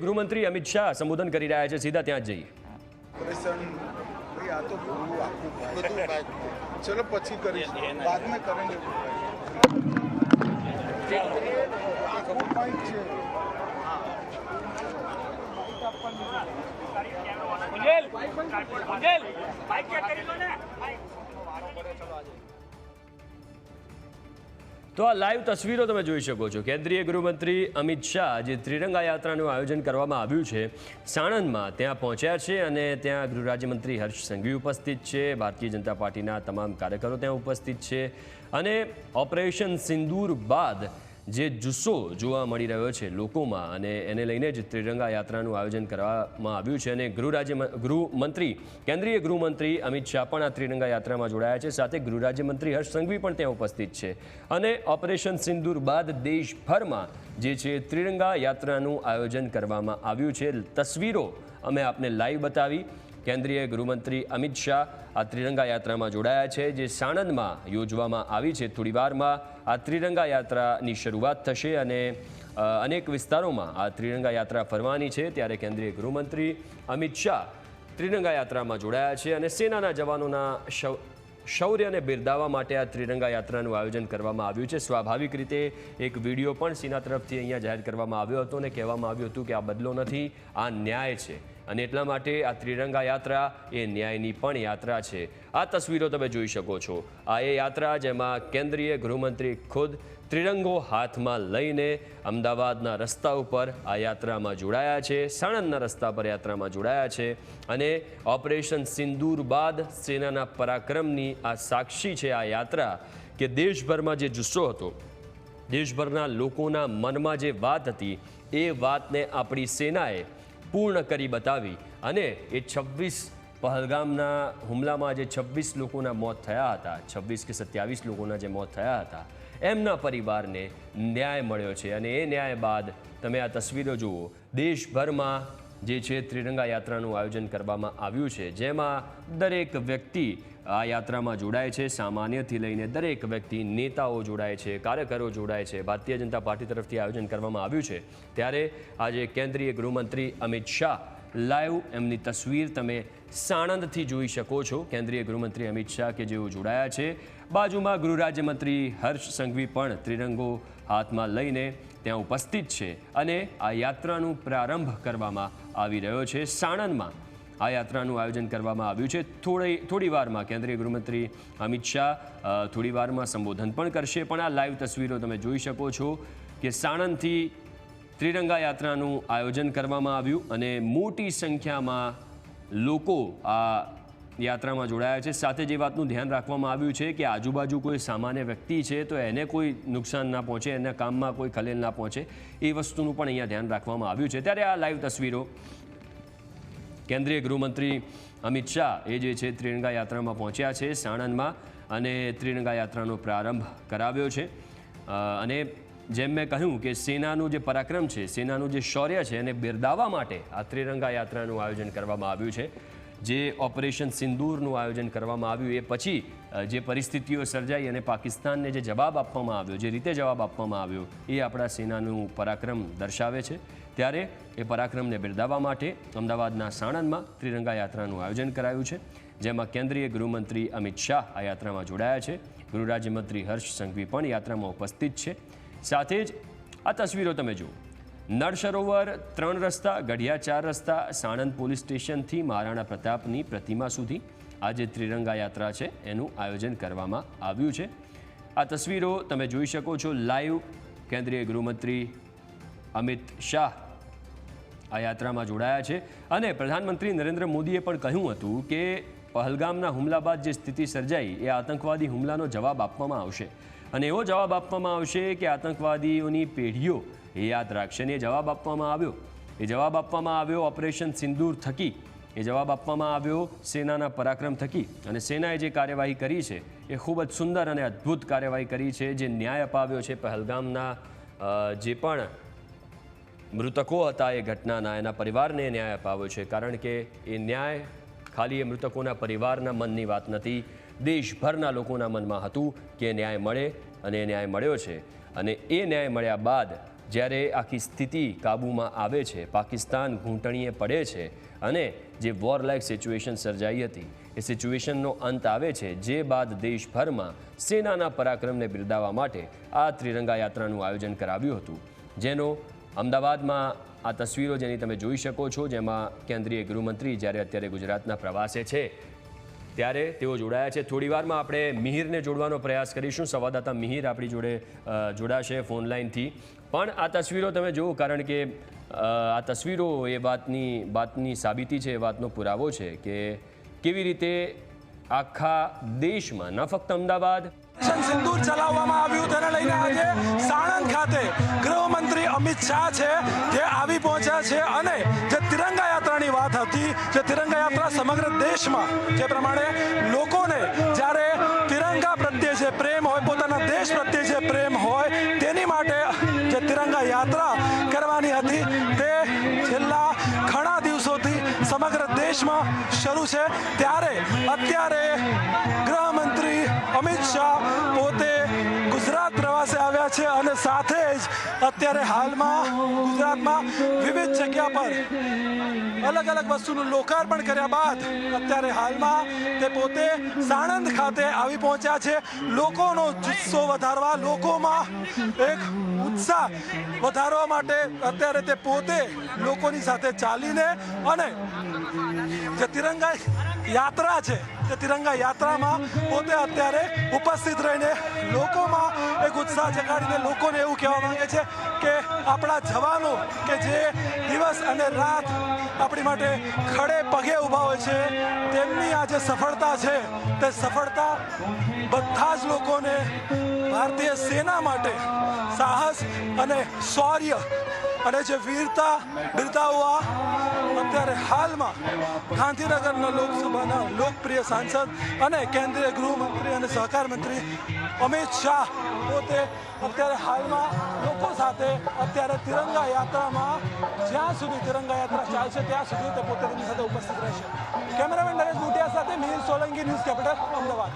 ગૃહમંત્રી અમિત શાહ સંબોધન કરી રહ્યા છે. સીધા ત્યાં જઈએ. ચલો પછી કરીશું. બાદ મેં કરી તો આ લાઈવ તસવીરો તમે જોઈ શકો છો. કેન્દ્રીય ગૃહમંત્રી અમિત શાહ જે ત્રિરંગા યાત્રાનું આયોજન કરવામાં આવ્યું છે. સાણંદમાં ત્યાં પહોંચ્યા છે અને ત્યાં ગૃહ રાજ્યમંત્રી હર્ષ સંઘવી ઉપસ્થિત છે. ભારતીય જનતા પાર્ટીના તમામ કાર્યકરો ત્યાં ઉપસ્થિત છે. અને ઓપરેશન સિંદૂર બાદ જે જુસ્સો જોવા મળી રહ્યો છે લોકોમાં અને એને લઈને જ ત્રિરંગા યાત્રાનું આયોજન કરવામાં આવ્યું છે અને ગૃહ રાજ્ય ગૃહમંત્રી કેન્દ્રીય ગૃહમંત્રી અમિત શાહ પણ આ ત્રિરંગા યાત્રામાં જોડાયા છે. સાથે ગૃહ રાજ્યમંત્રી હર્ષ સંઘવી પણ ત્યાં ઉપસ્થિત છે. અને ઓપરેશન સિંદૂર બાદ દેશભરમાં જે છે ત્રિરંગા યાત્રાનું આયોજન કરવામાં આવ્યું છે. તસવીરો અમે આપને લાઈવ બતાવી. કેન્દ્રીય ગૃહમંત્રી અમિત શાહ આ ત્રિરંગા યાત્રામાં જોડાયા છે, જે સાણંદમાં યોજવામાં આવી છે. થોડી વારમાં આ ત્રિરંગા યાત્રાની શરૂઆત થશે અને અનેક વિસ્તારોમાં આ ત્રિરંગા યાત્રા ફરવાની છે. ત્યારે કેન્દ્રીય ગૃહમંત્રી અમિત શાહ ત્રિરંગા યાત્રામાં જોડાયા છે અને સેનાના જવાનોના શૌર્યને બિરદાવવા માટે આ ત્રિરંગા યાત્રાનું આયોજન કરવામાં આવ્યું છે. સ્વાભાવિક રીતે એક વીડિયો પણ સેના તરફથી અહીંયા જાહેર કરવામાં આવ્યો હતો અને કહેવામાં આવ્યું હતું કે આ બદલો નથી, આ ન્યાય છે. અને એટલા માટે આ ત્રિરંગા યાત્રા એ ન્યાયની પણ યાત્રા છે. આ તસવીરો તમે જોઈ શકો છો. આ એ યાત્રા જેમાં કેન્દ્રીય ગૃહમંત્રી ખુદ ત્રિરંગો હાથમાં લઈને અમદાવાદના રસ્તા ઉપર આ યાત્રામાં જોડાયા છે, સાણંદના રસ્તા પર યાત્રામાં જોડાયા છે અને ઓપરેશન સિંદૂર બાદ સેનાના પરાક્રમની આ સાક્ષી છે આ યાત્રા કે દેશભરમાં જે જુસ્સો હતો, દેશભરના લોકોના મનમાં જે વાત હતી, એ વાતને આપણી સેનાએ પૂર્ણ કરી બતાવી અને એ છવ્વીસ પહલગામના હુમલામાં જે છવ્વીસ લોકોના મોત થયા હતા, છવ્વીસ કે સત્યાવીસ લોકોના જે મોત થયા હતા, એમના પરિવારને ન્યાય મળ્યો છે. અને એ ન્યાય બાદ તમે આ તસવીરો જુઓ, દેશભરમાં જે છે ત્રિરંગા યાત્રાનું આયોજન કરવામાં આવ્યું છે. જેમાં દરેક વ્યક્તિ આ યાત્રામાં જોડાય છે. સામાન્યથી લઈને દરેક વ્યક્તિ નેતાઓ જોડાય છે, કાર્યકરો જોડાય છે. ભારતીય જનતા પાર્ટી તરફથી આયોજન કરવામાં આવ્યું છે. ત્યારે આજે કેન્દ્રીય ગૃહમંત્રી અમિત શાહ લાઈવ એમની તસવીર તમે સાણંદથી જોઈ શકો છો. કેન્દ્રીય ગૃહમંત્રી અમિત શાહ કે જેઓ જોડાયા છે. બાજુમાં ગૃહ રાજ્યમંત્રી હર્ષ સંઘવી પણ ત્રિરંગો હાથમાં લઈને ત્યાં ઉપસ્થિત છે અને આ યાત્રાનું પ્રારંભ કરવામાં આવી રહ્યો છે. સાણંદમાં આ યાત્રાનું આયોજન કરવામાં આવ્યું છે. થોડી થોડી વારમાં કેન્દ્રીય ગૃહમંત્રી અમિત શાહ થોડીવારમાં થોડી વારમાં સંબોધન પણ કરશે. પણ આ લાઈવ તસવીરો તમે જોઈ શકો છો કે સાણંદથી ત્રિરંગા યાત્રાનું આયોજન કરવામાં આવ્યું અને મોટી સંખ્યામાં લોકો આ યાત્રામાં જોડાયા છે. સાથે જે વાતનું ધ્યાન રાખવામાં આવ્યું છે કે આજુબાજુ કોઈ સામાન્ય વ્યક્તિ છે તો એને કોઈ નુકસાન ના પહોંચે, એના કામમાં કોઈ ખલેલ ના પહોંચે એ વસ્તુનું પણ અહીંયા ધ્યાન રાખવામાં આવ્યું છે. ત્યારે આ લાઈવ તસવીરો કેન્દ્રીય ગૃહમંત્રી અમિત શાહ એ જે છે ત્રિરંગા યાત્રામાં પહોંચ્યા છે સાણંદમાં અને ત્રિરંગા યાત્રાનો પ્રારંભ કરાવ્યો છે. અને જેમ મેં કહ્યું કે સેનાનું જે પરાક્રમ છે, સેનાનું જે શૌર્ય છે એને બિરદાવવા માટે આ ત્રિરંગા યાત્રાનું આયોજન કરવામાં આવ્યું છે. જે ઓપરેશન સિંદૂરનું આયોજન કરવામાં આવ્યું એ પછી જે પરિસ્થિતિઓ સર્જાઈ અને પાકિસ્તાનને જે જવાબ આપવામાં આવ્યો, જે રીતે જવાબ આપવામાં આવ્યો, એ આપણા સેનાનું પરાક્રમ દર્શાવે છે. ત્યારે એ પરાક્રમને બિરદાવવા માટે અમદાવાદના સાણંદમાં ત્રિરંગા યાત્રાનું આયોજન કરાયું છે, જેમાં કેન્દ્રીય ગૃહમંત્રી અમિત શાહ આ યાત્રામાં જોડાયા છે. ગૃહ રાજ્યમંત્રી હર્ષ સંઘવી પણ યાત્રામાં ઉપસ્થિત છે. સાથે જ આ તસવીરો તમે જુઓ. નળ સરોવર, ત્રણ રસ્તા, ગઢિયા ચાર રસ્તા, સાણંદ પોલીસ સ્ટેશનથી મહારાણા પ્રતાપની પ્રતિમા સુધી આ જે ત્રિરંગા યાત્રા છે. એનું આયોજન કરવામાં આવ્યું છે. આ તસવીરો તમે જોઈ શકો છો લાઈવ. કેન્દ્રીય ગૃહમંત્રી અમિત શાહ આ યાત્રામાં જોડાયા છે. અને પ્રધાનમંત્રી નરેન્દ્ર મોદીએ પણ કહ્યું હતું કે પહલગામના હુમલા બાદ જે સ્થિતિ સર્જાઈ, એ આતંકવાદી હુમલાનો જવાબ આપવામાં આવશે. અને એવો જવાબ આપવામાં આવશે કે આતંકવાદીઓની પેઢીઓ એ યાદ રાખશે અને જવાબ આપવામાં આવ્યો. એ જવાબ આપવામાં આવ્યો ઓપરેશન સિંદૂર થકી. એ જવાબ આપવામાં આવ્યો સેનાના પરાક્રમ થકી. અને સેનાએ જે કાર્યવાહી કરી છે, એ ખૂબ જ સુંદર અને અદ્ભુત કાર્યવાહી કરી છે, જે ન્યાય અપાવ્યો છે પહેલગામના જે પણ મૃતકો હતા એ ઘટનાના, એના પરિવારને ન્યાય અપાવ્યો છે. કારણ કે એ ન્યાય ખાલી એ મૃતકોના પરિવારના મનની વાત નથી, દેશભરના લોકોના મનમાં હતું કે ન્યાય મળે અને એ ન્યાય મળ્યો છે. અને એ ન્યાય મળ્યા બાદ જ્યારે આખી સ્થિતિ કાબૂમાં આવે છે, પાકિસ્તાન ઘૂંટણીએ પડે છે અને જે વોર લાઇક સિચ્યુએશન સર્જાઈ હતી, એ સિચ્યુએશનનો અંત આવે છે, જે બાદ દેશભરમાં સેનાના પરાક્રમને બિરદાવવા માટે આ ત્રિરંગા યાત્રાનું આયોજન કરાવ્યું હતું. જેનો અમદાવાદમાં આ તસવીરો જેની તમે જોઈ શકો છો, જેમાં કેન્દ્રીય ગૃહમંત્રી જ્યારે અત્યારે ગુજરાતના પ્રવાસે છે ત્યારે તેઓ જોડાયા છે. થોડી વારમાં આપણે મિહિરને જોડવાનો પ્રયાસ કરીશું. સંવાદદાતા મિહિર આપણી જોડે જોડાશે ફોન લાઈનથી પણ આ તસવીરો તમે જુઓ, કારણ કે આ તસવીરો એ વાતની વાતની સાબિતી છે, એ વાતનો પુરાવો છે કે કેવી રીતે આખા દેશમાં, ન ફક્ત અમદાવાદ સિંદૂર ચલાવવામાં આવ્યું તેને લઈને આજે સાણંદ ખાતે ગૃહમંત્રી અમિત શાહ છે, તે આવી પહોંચ્યા છે અને હતી જે તિરંગા યાત્રા સમગ્ર દેશમાં, જે પ્રમાણે લોકોને જ્યારે તિરંગા પ્રત્યે જે પ્રેમ હોય, પોતાના દેશ પ્રત્યે જે પ્રેમ હોય, તેની માટે જે તિરંગા યાત્રા કરવાની હતી, તે છેલ્લા ઘણા દિવસોથી સમગ્ર દેશમાં શરૂ છે. ત્યારે અત્યારે ગૃહમંત્રી અમિત શાહ પોતે ગુજરાત પ્રવાસે આવ્યા છે અને સાથે જ અત્યારે હાલમાં ગુજરાતમાં વિવિધ જગ્યા પર અલગ અલગ વસ્તુનું લોકાર્પણ કર્યા બાદ અત્યારે હાલમાં તે પોતે સાણંદ ખાતે આવી પહોંચ્યા છે. લોકોનો જુસ્સો વધારવા, લોકોમાં એક ઉત્સાહ વધારવા માટે અત્યારે તે પોતે લોકોની સાથે ચાલીને અને જે તિરંગા યાત્રા છે તે તિરંગા યાત્રામાં પોતે અત્યારે ઉપસ્થિત રહીને લોકોમાં એક ઉત્સાહ જગાડીને લોકોને એવું કહેવા માંગે છે કે આપણા જવાનો કે જે દિવસ અને રાત આપણી માટે ખડે પગે ઊભા હોય છે. તેમની આ જે સફળતા છે, તે સફળતા બધા જ લોકોને ભારતીય સેના માટે સાહસ અને શૌર્ય અને જે વીરતા બિરદાવવા અત્યારે હાલમાં ગાંધીનગરના લોકસભાના લોકપ્રિય સાંસદ અને કેન્દ્રીય ગૃહમંત્રી અને સહકાર મંત્રી અમિત શાહ પોતે અત્યારે હાલમાં લોકો સાથે અત્યારે તિરંગા યાત્રામાં, જ્યાં સુધી તિરંગા યાત્રા ચાલશે ત્યાં સુધી તે પોતે તેમની સાથે ઉપસ્થિત રહેશે. કેમેરામેન નરેશ ભૂટિયા સાથે મિહિર સોલંકી, ન્યૂઝ કેપિટલ, અમદાવાદ.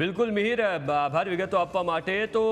બિલકુલ મિહિર, આભાર વિગતો આપવા માટે. તો